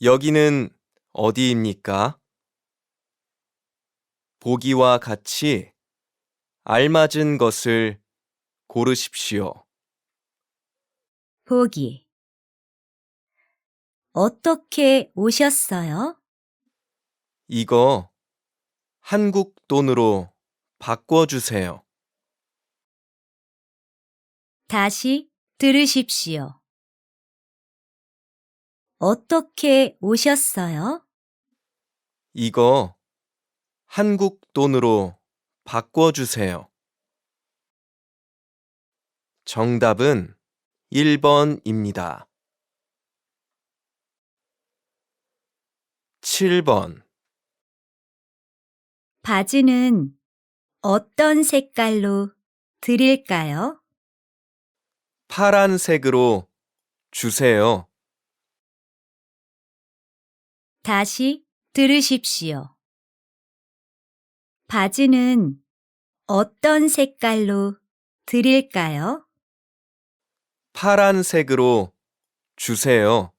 여기는 어디입니까? 보기와 같이 알맞은 것을 고르십시오. 보기. 어떻게 오셨어요? 이거 한국 돈으로 바꿔주세요. 다시 들으십시오. 어떻게 오셨어요? 이거 한국 돈으로 바꿔주세요. 정답은 1번입니다. 7번. 바지는 어떤 색깔로 드릴까요? 파란색으로 주세요. 다시 들으십시오. 바지는 어떤 색깔로 드릴까요? 파란색으로 주세요.